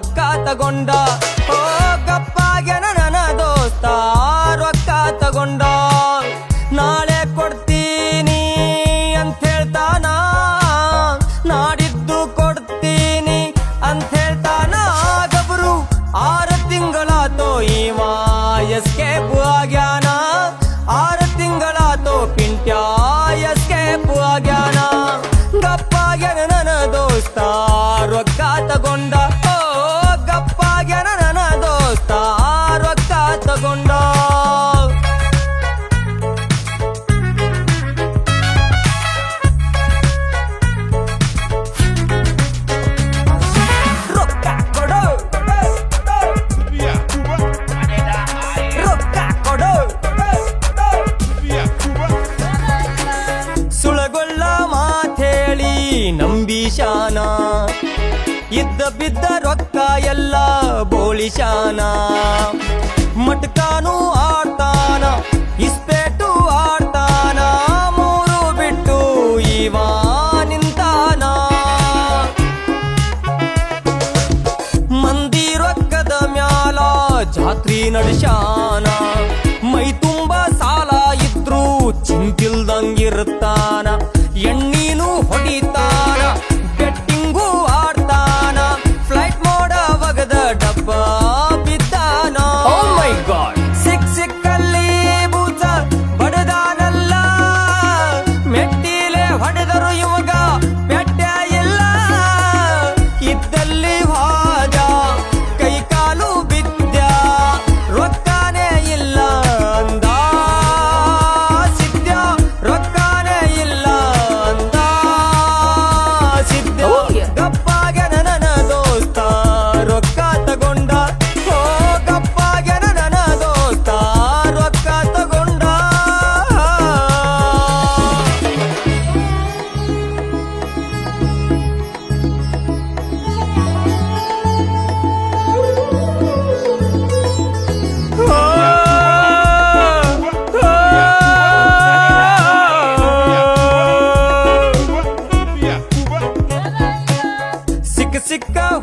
ರೊಕ್ಕ ತಗೊಂಡ ನಂಬಿಶಾನ ಇದ್ದ ಬಿದ್ದ ರೊಕ್ಕ ಎಲ್ಲ ಬೋಳಿಶಾನ. ಮಟ್ಕಾನು ಆಡ್ತಾನ, ಇಸ್ಪೇಟು ಆಡ್ತಾನ, ಮೂರು ಬಿಟ್ಟು ಇವ ನಿಂತಾನ. ಮಂದಿ ರೊಕ್ಕದ ಮ್ಯಾಲ ಜಾತ್ರಿ ನಡೆಶಾನ. ಮೈ ತುಂಬ ಸಾಲ ಇದ್ರು ಚಿಂತಿಲ್ದಂಗಿರುತ್ತಾನ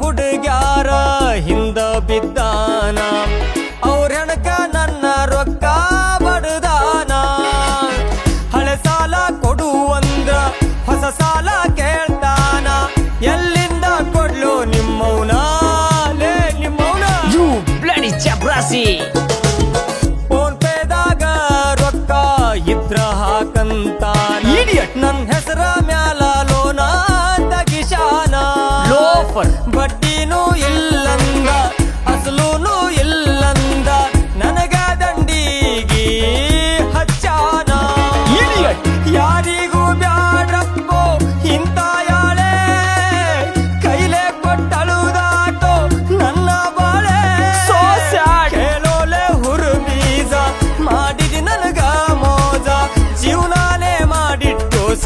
ಹುಡುಗ್ಯಾರ ಹಿಂದ ಬಿದ್ದಾನ. ಅವ್ರ ಹೆಣಕ ನನ್ನ ರೊಕ್ಕ ಬಡದಾನ. ಹಳೆ ಸಾಲ ಕೊಡು ಅಂದ್ರ ಹೊಸ ಸಾಲ ಕೇಳ್ತಾನ. ಎಲ್ಲಿಂದ ಕೊಡ್ಲು ನಿಮ್ಮವನ? ಲೇ ಚಪ್ರಾಸಿ! ಫೋನ್ ಪೇದಾಗ ರೊಕ್ಕ ಇದ್ರ ಹಾಕಂತಾನ. ನನ್ ಹೆಸರ ಮ್ಯಾಲ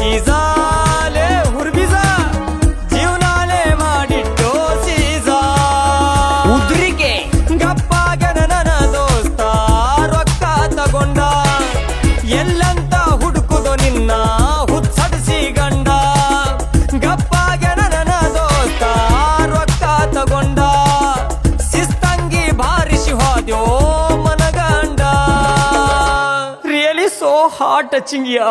ಮಾಡಿಟ್ಟು ಸೀಜಾಲೆ ಹುರು ಬೀಜ ಜೀವನಾನೇ ಮಾಡಿಟ್ಟು ಸೀಜ ಉದ್ರಿಗೆ ಗಪ್ಪಾಗನ ನನ್ನ ದೋಸ್ತ ರೊಕ್ಕ ತಗೊಂಡ ಎಲ್ಲಂತ ಹುಡುಕುದು ನಿನ್ನ ಹುಚ್ಚಡಿಸಿ ಗಂಡ. ಗಪ್ಪಾಗನ ನನ್ನ ದೋಸ್ತ ರೊಕ್ಕ ತಗೊಂಡ ಸಿಸ್ತಂಗಿ ಬಾರಿಸಿ ಹೋದ್ಯೋ ಮನಗಂಡ. Really so heart touching yeah.